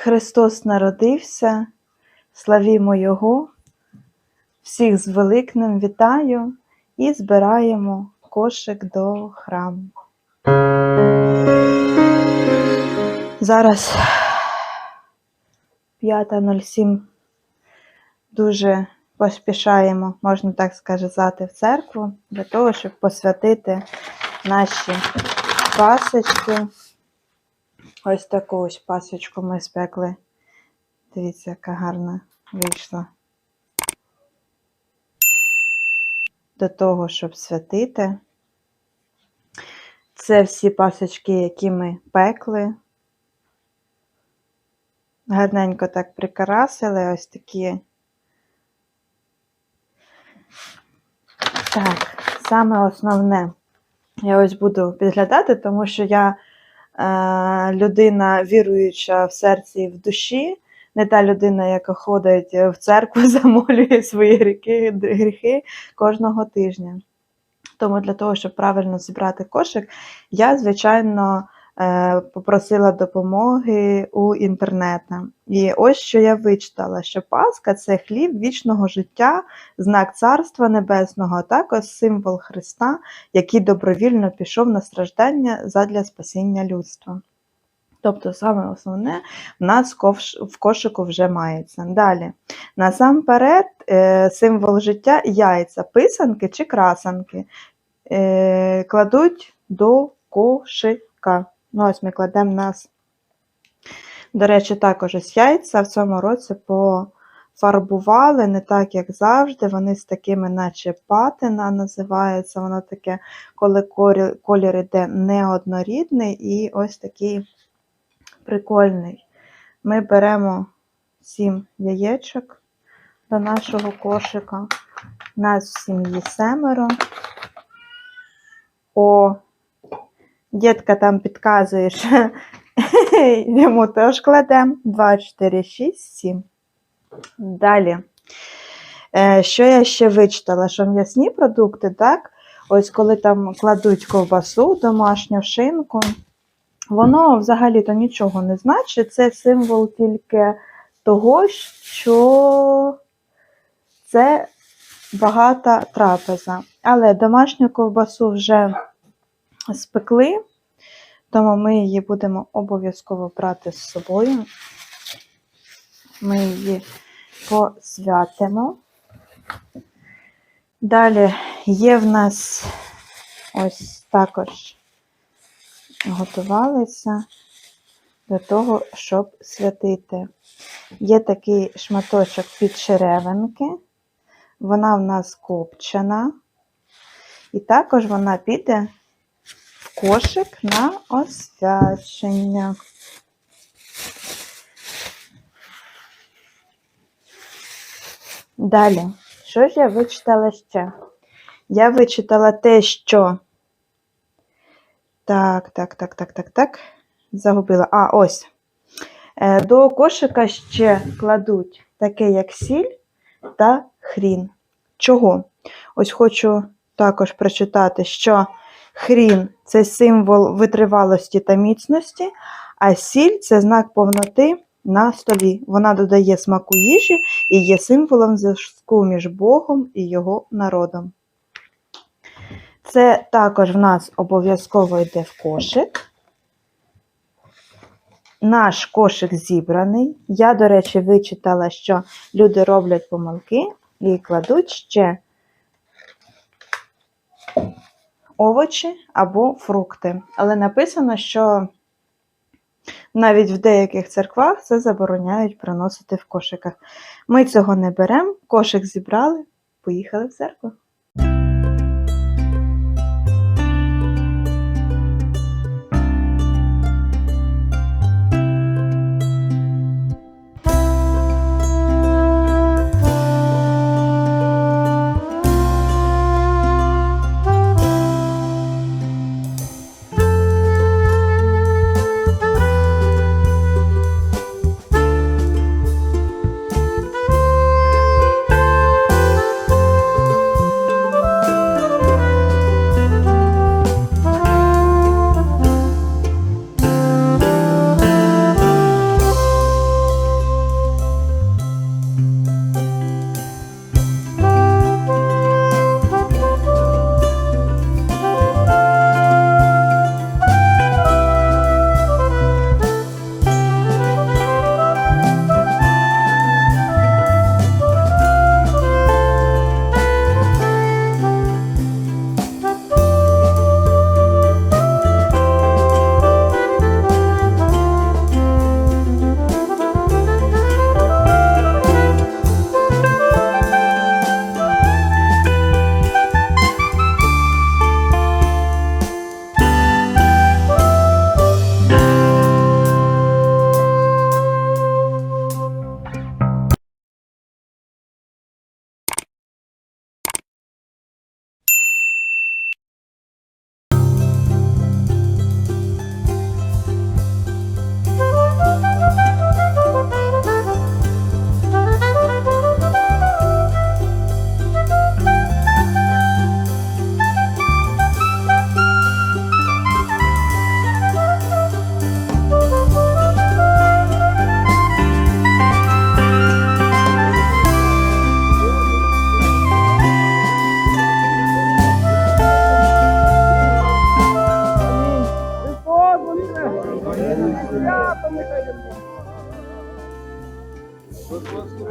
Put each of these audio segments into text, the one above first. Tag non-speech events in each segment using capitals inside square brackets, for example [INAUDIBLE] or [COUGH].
Христос народився, славімо Його, всіх з Великним вітаю і збираємо кошик до храму. Зараз 5.07 дуже поспішаємо, можна так сказати, в церкву для того, щоб посвятити наші пасочки. Ось таку ось пасочку ми спекли. Дивіться, яка гарна вийшла. До того, щоб святити. Це всі пасочки, які ми пекли. Гарненько так прикрасили, ось такі. Так, саме основне. Я ось буду підглядати, тому що я людина віруюча в серці і в душі, не та людина, яка ходить в церкву, [LAUGHS] замолює свої гріхи, гріхи кожного тижня. Тому для того, щоб правильно зібрати кошик, я, звичайно, е, попросила допомоги у інтернета. І ось що я вичитала: що Пасха це хліб вічного життя, знак Царства Небесного, а також символ Христа, який добровільно пішов на страждання задля спасіння людства. Тобто, саме основне в нас в кошику вже мається. Далі. Насамперед, е, символ життя яйця, писанки чи красанки е, кладуть до кошика. Ну, ось ми кладемо нас. До речі, також ось яйця в цьому році пофарбували, не так, як завжди. Вони з такими, наче патина називається. Воно таке, коли колір іде неоднорідний і ось такий прикольний. Ми беремо 7 яєчок до нашого кошика. Нас в сім'ї семеро. О, дітка там підказує, що [LAUGHS] йому теж кладемо 2, 4, 6, 7. Далі. Е, Що я ще вичитала? Що м'ясні продукти, так? Ось коли там кладуть ковбасу, домашню шинку, воно взагалі-то нічого не значить. Це символ тільки того, що це багата трапеза. Але домашню ковбасу вже спекли, тому ми її будемо обов'язково брати з собою. Ми її посвятимо. Далі є в нас ось також готувалися до того, щоб святити. Є такий шматочок під черевинки, вона в нас копчена, і також вона піде кошик на освячення. Далі, що ж я вичитала ще? Я вичитала те, що. Так, так, так, так, так, так. Загубила. А, ось. Е, До кошика ще кладуть таке, як сіль та хрін. Чого? Ось хочу також прочитати, що хрін це символ витривалості та міцності, а сіль це знак повноти на столі. Вона додає смаку їжі і є символом зв'язку між Богом і його народом. Це також в нас обов'язково йде в кошик. Наш кошик зібраний. Я, до речі, вичитала, що люди роблять помилки і кладуть ще овочі або фрукти. Але написано, що навіть в деяких церквах це забороняють приносити в кошиках. Ми цього не беремо, кошик зібрали, поїхали в церкву.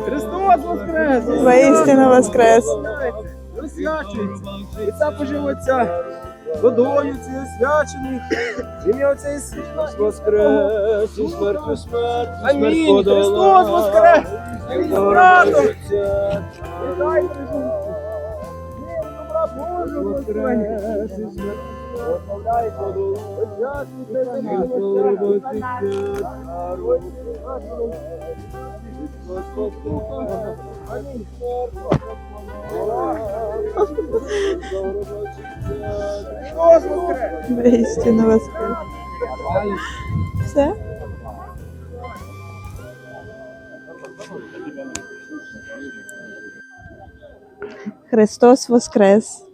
Христос Воскрес! Воістину воскрес! Освячується! І це поживиться водою цією освячених. В ім'я Отця і Сина. Воскрес, і смертю смерть, і Амінь. смерть подолав. Христос воскрес! Амінь. Слава Братом! Вітайте, приживці! Мир, добра Божого благословення! Прославляйте, освячуйте Амінь. Христос воскрес! Воістину воскрес! Все? Христос воскрес!